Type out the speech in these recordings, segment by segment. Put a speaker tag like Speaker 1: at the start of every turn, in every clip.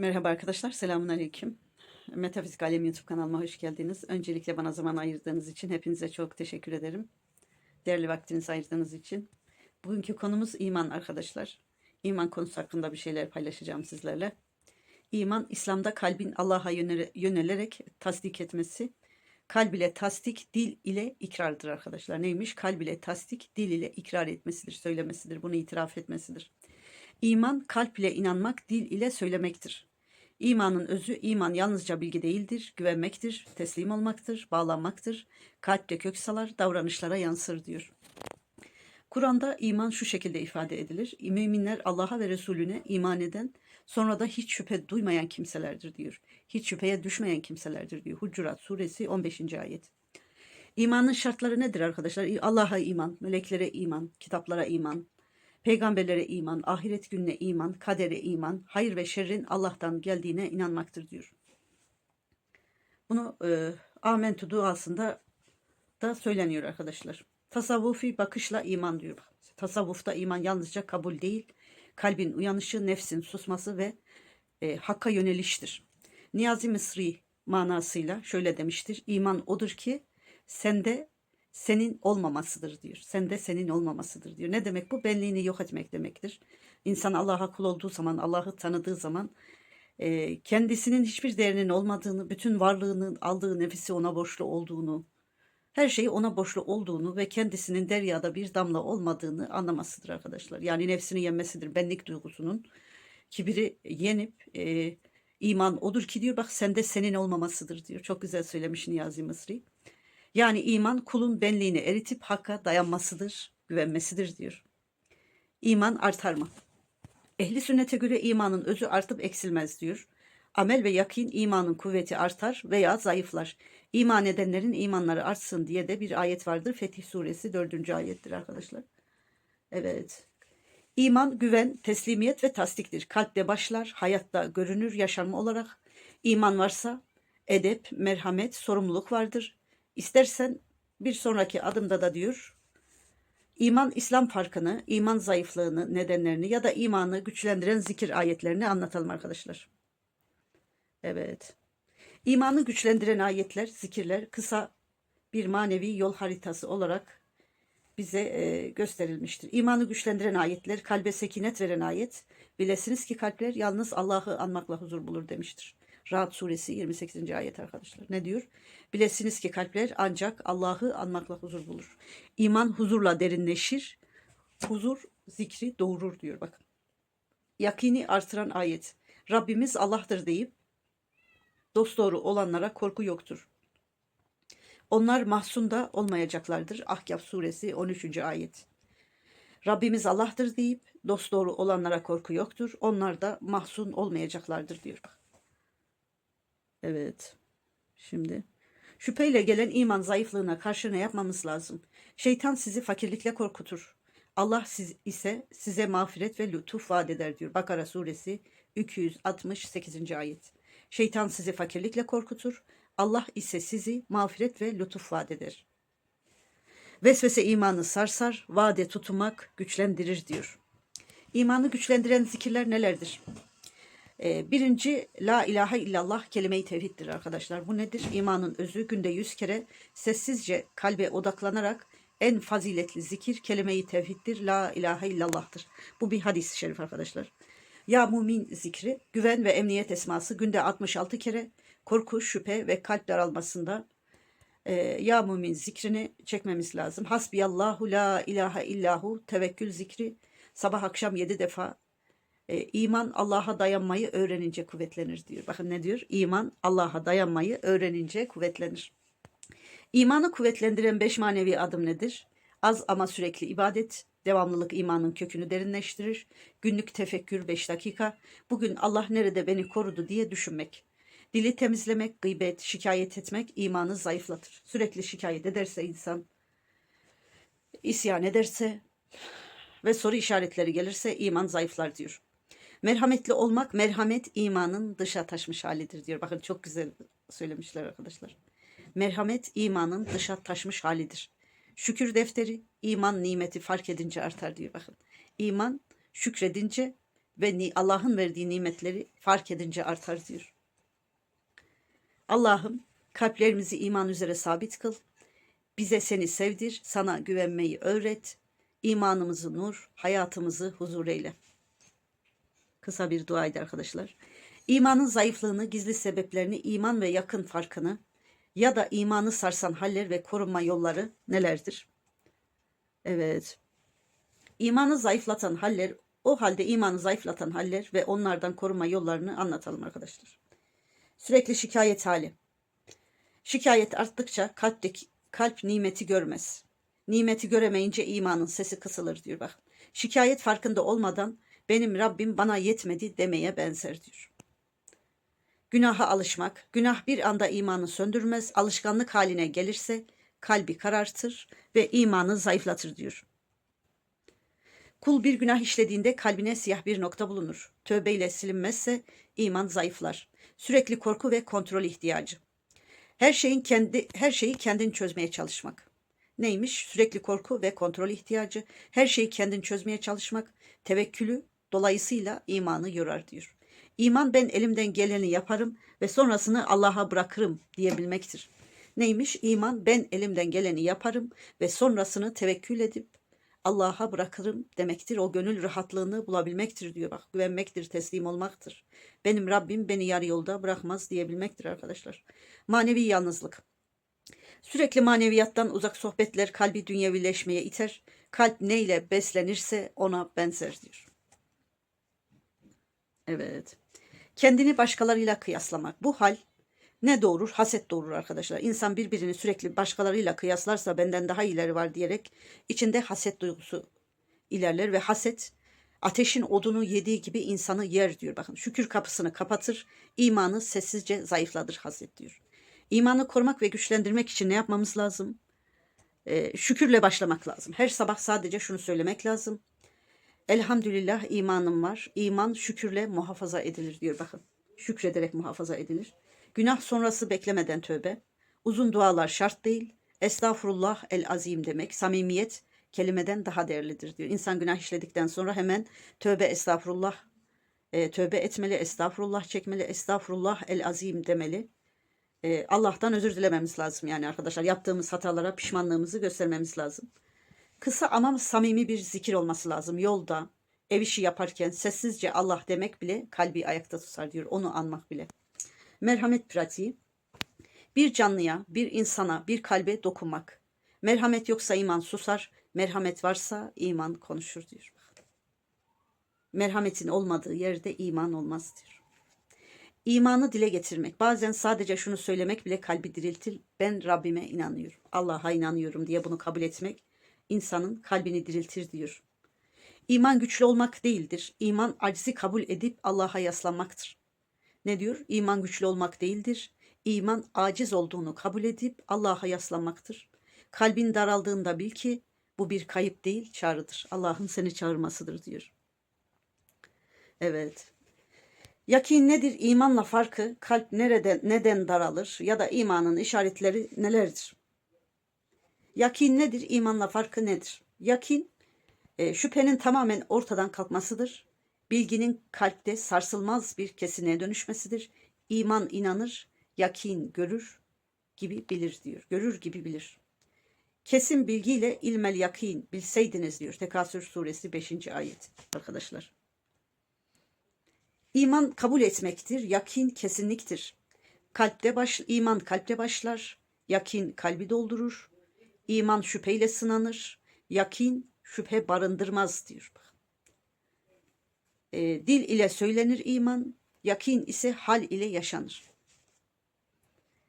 Speaker 1: Merhaba arkadaşlar, selamun aleyküm. Metafizik Alem YouTube kanalıma hoş geldiniz. Öncelikle bana zaman ayırdığınız için hepinize çok teşekkür ederim. Değerli vaktinizi ayırdığınız için. Bugünkü konumuz iman arkadaşlar. İman konusu hakkında bir şeyler paylaşacağım sizlerle. İman, İslam'da kalbin Allah'a yönele- yönelerek tasdik etmesi. Kalb ile tasdik, dil ile ikrardır arkadaşlar. Neymiş? Kalb ile tasdik, dil ile ikrar etmesidir, söylemesidir, bunu itiraf etmesidir. İman kalp ile inanmak, dil ile söylemektir. İmanın özü iman yalnızca bilgi değildir, güvenmektir, teslim olmaktır, bağlanmaktır. Kalpte kök salar, davranışlara yansır diyor. Kur'an'da iman şu şekilde ifade edilir. Müminler Allah'a ve Resulüne iman eden, sonra da hiç şüphe duymayan kimselerdir diyor. Hiç şüpheye düşmeyen kimselerdir diyor. Hucurat suresi 15. ayet. İmanın şartları nedir arkadaşlar? Allah'a iman, meleklere iman, kitaplara iman, Peygamberlere iman, ahiret gününe iman, kadere iman, hayır ve şerrin Allah'tan geldiğine inanmaktır diyor. Bunu e, Amentu duasında da söyleniyor arkadaşlar. Tasavvufi bakışla iman diyor. Tasavvufta iman yalnızca kabul değil, kalbin uyanışı, nefsin susması ve e, hakka yöneliştir. Niyazi Mısri manasıyla şöyle demiştir. İman odur ki sende senin olmamasıdır diyor. Sende senin olmamasıdır diyor. Ne demek bu? Benliğini yok etmek demektir. İnsan Allah'a kul olduğu zaman, Allah'ı tanıdığı zaman e, kendisinin hiçbir değerinin olmadığını, bütün varlığının aldığı nefisi ona borçlu olduğunu, her şeyi ona borçlu olduğunu ve kendisinin deryada bir damla olmadığını anlamasıdır arkadaşlar. Yani nefsini yenmesidir, benlik duygusunun. Kibiri yenip e, iman odur ki diyor bak sende senin olmamasıdır diyor. Çok güzel söylemiş Niyazi Mısri. Yani iman kulun benliğini eritip hakka dayanmasıdır, güvenmesidir diyor. İman artar mı? Ehli sünnete göre imanın özü artıp eksilmez diyor. Amel ve yakin imanın kuvveti artar veya zayıflar. İman edenlerin imanları artsın diye de bir ayet vardır. Fetih suresi 4. ayettir arkadaşlar. Evet. İman, güven, teslimiyet ve tasdiktir. Kalpte başlar, hayatta görünür yaşanma olarak. İman varsa edep, merhamet, sorumluluk vardır. İstersen bir sonraki adımda da diyor iman İslam farkını, iman zayıflığını, nedenlerini ya da imanı güçlendiren zikir ayetlerini anlatalım arkadaşlar. Evet. İmanı güçlendiren ayetler, zikirler kısa bir manevi yol haritası olarak bize e, gösterilmiştir. İmanı güçlendiren ayetler, kalbe sekinet veren ayet, bilesiniz ki kalpler yalnız Allah'ı anmakla huzur bulur demiştir. Rahat suresi 28. ayet arkadaşlar. Ne diyor? Bilesiniz ki kalpler ancak Allah'ı anmakla huzur bulur. İman huzurla derinleşir. Huzur zikri doğurur diyor bakın. Yakini artıran ayet. Rabbimiz Allah'tır deyip dosdoğru olanlara korku yoktur. Onlar mahzunda olmayacaklardır. Ahkaf suresi 13. ayet. Rabbimiz Allah'tır deyip dosdoğru olanlara korku yoktur. Onlar da mahzun olmayacaklardır diyor. Bak. Evet. Şimdi şüpheyle gelen iman zayıflığına karşı ne yapmamız lazım? Şeytan sizi fakirlikle korkutur. Allah siz ise size mağfiret ve lütuf vaat eder diyor. Bakara suresi 268. ayet. Şeytan sizi fakirlikle korkutur. Allah ise sizi mağfiret ve lütuf vaat eder. Vesvese imanı sarsar, vade tutmak güçlendirir diyor. İmanı güçlendiren zikirler nelerdir? Ee, birinci La ilahe illallah kelime-i tevhiddir arkadaşlar. Bu nedir? İmanın özü günde yüz kere sessizce kalbe odaklanarak en faziletli zikir kelime-i tevhiddir. La ilahe illallah'tır. Bu bir hadis-i şerif arkadaşlar. Ya mumin zikri güven ve emniyet esması günde 66 kere korku, şüphe ve kalp daralmasında e, ya mumin zikrini çekmemiz lazım. Hasbiyallahu la ilahe illahu tevekkül zikri sabah akşam 7 defa e, iman Allah'a dayanmayı öğrenince kuvvetlenir diyor. Bakın ne diyor? İman Allah'a dayanmayı öğrenince kuvvetlenir. İmanı kuvvetlendiren beş manevi adım nedir? Az ama sürekli ibadet, devamlılık imanın kökünü derinleştirir. Günlük tefekkür 5 dakika. Bugün Allah nerede beni korudu diye düşünmek. Dili temizlemek, gıybet, şikayet etmek imanı zayıflatır. Sürekli şikayet ederse insan, isyan ederse ve soru işaretleri gelirse iman zayıflar diyor. Merhametli olmak, merhamet imanın dışa taşmış halidir diyor. Bakın çok güzel söylemişler arkadaşlar. Merhamet imanın dışa taşmış halidir. Şükür defteri iman nimeti fark edince artar diyor bakın. İman şükredince ve Allah'ın verdiği nimetleri fark edince artar diyor. Allah'ım kalplerimizi iman üzere sabit kıl. Bize seni sevdir, sana güvenmeyi öğret. İmanımızı nur, hayatımızı huzur eyle. Kısa bir duaydı arkadaşlar. İmanın zayıflığını, gizli sebeplerini, iman ve yakın farkını ya da imanı sarsan haller ve korunma yolları nelerdir? Evet. İmanı zayıflatan haller, o halde imanı zayıflatan haller ve onlardan korunma yollarını anlatalım arkadaşlar. Sürekli şikayet hali. Şikayet arttıkça kalpteki kalp nimeti görmez. Nimeti göremeyince imanın sesi kısılır diyor bak. Şikayet farkında olmadan benim Rabbim bana yetmedi demeye benzer diyor. Günaha alışmak, günah bir anda imanı söndürmez, alışkanlık haline gelirse kalbi karartır ve imanı zayıflatır diyor. Kul bir günah işlediğinde kalbine siyah bir nokta bulunur. Tövbeyle silinmezse iman zayıflar. Sürekli korku ve kontrol ihtiyacı. Her şeyin kendi her şeyi kendin çözmeye çalışmak. Neymiş? Sürekli korku ve kontrol ihtiyacı. Her şeyi kendin çözmeye çalışmak. Tevekkülü dolayısıyla imanı yorar diyor. İman ben elimden geleni yaparım ve sonrasını Allah'a bırakırım diyebilmektir. Neymiş? İman ben elimden geleni yaparım ve sonrasını tevekkül edip Allah'a bırakırım demektir. O gönül rahatlığını bulabilmektir diyor. Bak güvenmektir, teslim olmaktır. Benim Rabbim beni yarı yolda bırakmaz diyebilmektir arkadaşlar. Manevi yalnızlık. Sürekli maneviyattan uzak sohbetler kalbi dünyevileşmeye iter. Kalp neyle beslenirse ona benzer diyor. Evet. Kendini başkalarıyla kıyaslamak. Bu hal ne doğurur? Haset doğurur arkadaşlar. İnsan birbirini sürekli başkalarıyla kıyaslarsa benden daha ileri var diyerek içinde haset duygusu ilerler ve haset ateşin odunu yediği gibi insanı yer diyor. Bakın şükür kapısını kapatır, imanı sessizce zayıfladır haset diyor. İmanı korumak ve güçlendirmek için ne yapmamız lazım? Ee, şükürle başlamak lazım. Her sabah sadece şunu söylemek lazım. Elhamdülillah imanım var. İman şükürle muhafaza edilir diyor bakın. Şükrederek muhafaza edilir. Günah sonrası beklemeden tövbe. Uzun dualar şart değil. Estağfurullah el azim demek. Samimiyet kelimeden daha değerlidir diyor. İnsan günah işledikten sonra hemen tövbe estağfurullah e, tövbe etmeli, estağfurullah çekmeli, estağfurullah el azim demeli. E, Allah'tan özür dilememiz lazım yani arkadaşlar. Yaptığımız hatalara pişmanlığımızı göstermemiz lazım. Kısa ama samimi bir zikir olması lazım. Yolda, ev işi yaparken sessizce Allah demek bile kalbi ayakta tutar diyor. Onu anmak bile. Merhamet pratiği. Bir canlıya, bir insana, bir kalbe dokunmak. Merhamet yoksa iman susar, merhamet varsa iman konuşur diyor. Merhametin olmadığı yerde iman olmaz diyor. İmanı dile getirmek. Bazen sadece şunu söylemek bile kalbi diriltir. Ben Rabbime inanıyorum. Allah'a inanıyorum diye bunu kabul etmek insanın kalbini diriltir diyor. İman güçlü olmak değildir. İman acizi kabul edip Allah'a yaslanmaktır. Ne diyor? İman güçlü olmak değildir. İman aciz olduğunu kabul edip Allah'a yaslanmaktır. Kalbin daraldığında bil ki bu bir kayıp değil, çağrıdır. Allah'ın seni çağırmasıdır diyor. Evet. Yakin nedir? İmanla farkı, kalp nereden neden daralır ya da imanın işaretleri nelerdir? Yakin nedir? İmanla farkı nedir? Yakin e, şüphenin tamamen ortadan kalkmasıdır. Bilginin kalpte sarsılmaz bir kesinliğe dönüşmesidir. İman inanır, yakin görür gibi bilir diyor. Görür gibi bilir. Kesin bilgiyle ilmel yakin bilseydiniz diyor. Tekasür suresi 5. ayet arkadaşlar. İman kabul etmektir. Yakin kesinliktir. Kalpte baş, iman kalpte başlar. Yakin kalbi doldurur. İman şüpheyle sınanır. Yakin şüphe barındırmaz diyor. E, dil ile söylenir iman. Yakin ise hal ile yaşanır.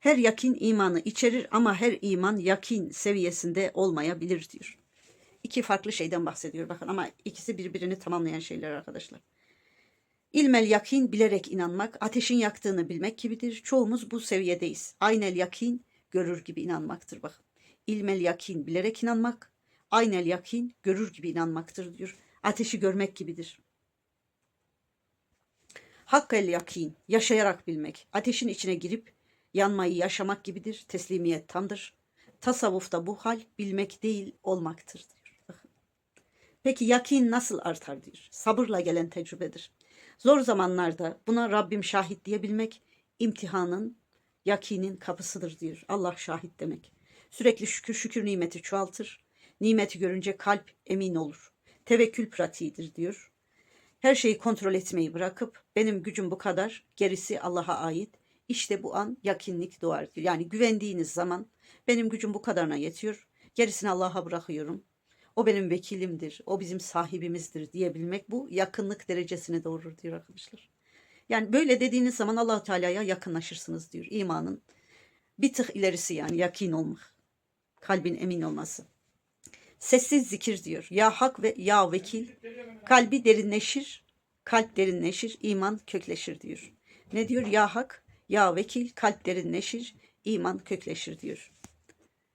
Speaker 1: Her yakin imanı içerir ama her iman yakin seviyesinde olmayabilir diyor. İki farklı şeyden bahsediyor bakın ama ikisi birbirini tamamlayan şeyler arkadaşlar. İlmel yakin bilerek inanmak, ateşin yaktığını bilmek gibidir. Çoğumuz bu seviyedeyiz. Aynel yakin görür gibi inanmaktır bakın. İlmel yakin bilerek inanmak, aynel yakin görür gibi inanmaktır diyor. Ateşi görmek gibidir. Hakkel yakin yaşayarak bilmek, ateşin içine girip yanmayı yaşamak gibidir. Teslimiyet tamdır. Tasavvufta bu hal bilmek değil olmaktır diyor. Peki yakin nasıl artar diyor. Sabırla gelen tecrübedir. Zor zamanlarda buna Rabbim şahit diyebilmek imtihanın, yakinin kapısıdır diyor. Allah şahit demek. Sürekli şükür şükür nimeti çoğaltır. Nimeti görünce kalp emin olur. Tevekkül pratiğidir diyor. Her şeyi kontrol etmeyi bırakıp benim gücüm bu kadar, gerisi Allah'a ait. İşte bu an yakinlik doğar diyor. Yani güvendiğiniz zaman benim gücüm bu kadarına yetiyor. Gerisini Allah'a bırakıyorum. O benim vekilimdir, o bizim sahibimizdir diyebilmek bu yakınlık derecesine doğurur diyor arkadaşlar. Yani böyle dediğiniz zaman allah Teala'ya yakınlaşırsınız diyor. İmanın bir tık ilerisi yani yakin olmak. Kalbin emin olması. Sessiz zikir diyor. Ya hak ve ya vekil. Kalbi derinleşir, kalp derinleşir, iman kökleşir diyor. Ne diyor? Ya hak, ya vekil, kalp derinleşir, iman kökleşir diyor.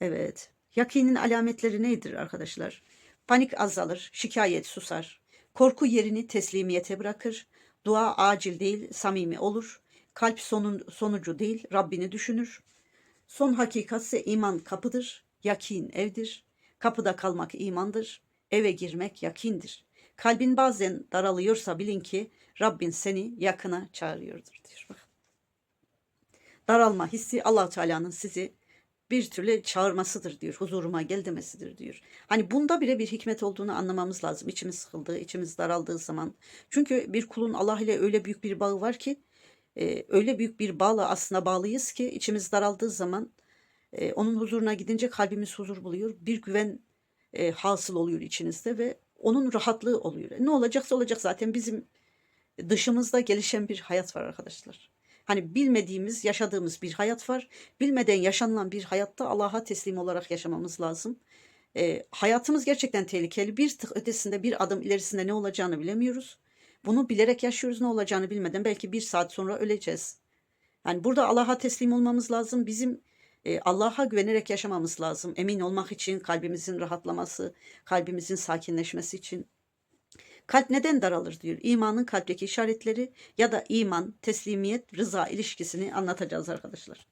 Speaker 1: Evet. Yakinin alametleri nedir arkadaşlar? Panik azalır, şikayet susar. Korku yerini teslimiyete bırakır. Dua acil değil, samimi olur. Kalp sonun, sonucu değil, Rabbini düşünür. Son hakikatse iman kapıdır, yakin evdir. Kapıda kalmak imandır, eve girmek yakindir. Kalbin bazen daralıyorsa bilin ki Rabbin seni yakına çağırıyordur diyor. Daralma hissi allah Teala'nın sizi bir türlü çağırmasıdır diyor. Huzuruma gel demesidir diyor. Hani bunda bile bir hikmet olduğunu anlamamız lazım. İçimiz sıkıldığı, içimiz daraldığı zaman. Çünkü bir kulun Allah ile öyle büyük bir bağı var ki e, öyle büyük bir bağla aslında bağlıyız ki içimiz daraldığı zaman e, onun huzuruna gidince kalbimiz huzur buluyor. Bir güven e, hasıl oluyor içinizde ve onun rahatlığı oluyor. Ne olacaksa olacak zaten bizim dışımızda gelişen bir hayat var arkadaşlar. Hani bilmediğimiz, yaşadığımız bir hayat var. Bilmeden yaşanılan bir hayatta Allah'a teslim olarak yaşamamız lazım. E, hayatımız gerçekten tehlikeli. Bir tık ötesinde, bir adım ilerisinde ne olacağını bilemiyoruz. Bunu bilerek yaşıyoruz, ne olacağını bilmeden. Belki bir saat sonra öleceğiz. Yani burada Allah'a teslim olmamız lazım. Bizim e, Allah'a güvenerek yaşamamız lazım. Emin olmak için, kalbimizin rahatlaması, kalbimizin sakinleşmesi için. Kalp neden daralır diyor. İmanın kalpteki işaretleri ya da iman, teslimiyet, rıza ilişkisini anlatacağız arkadaşlar.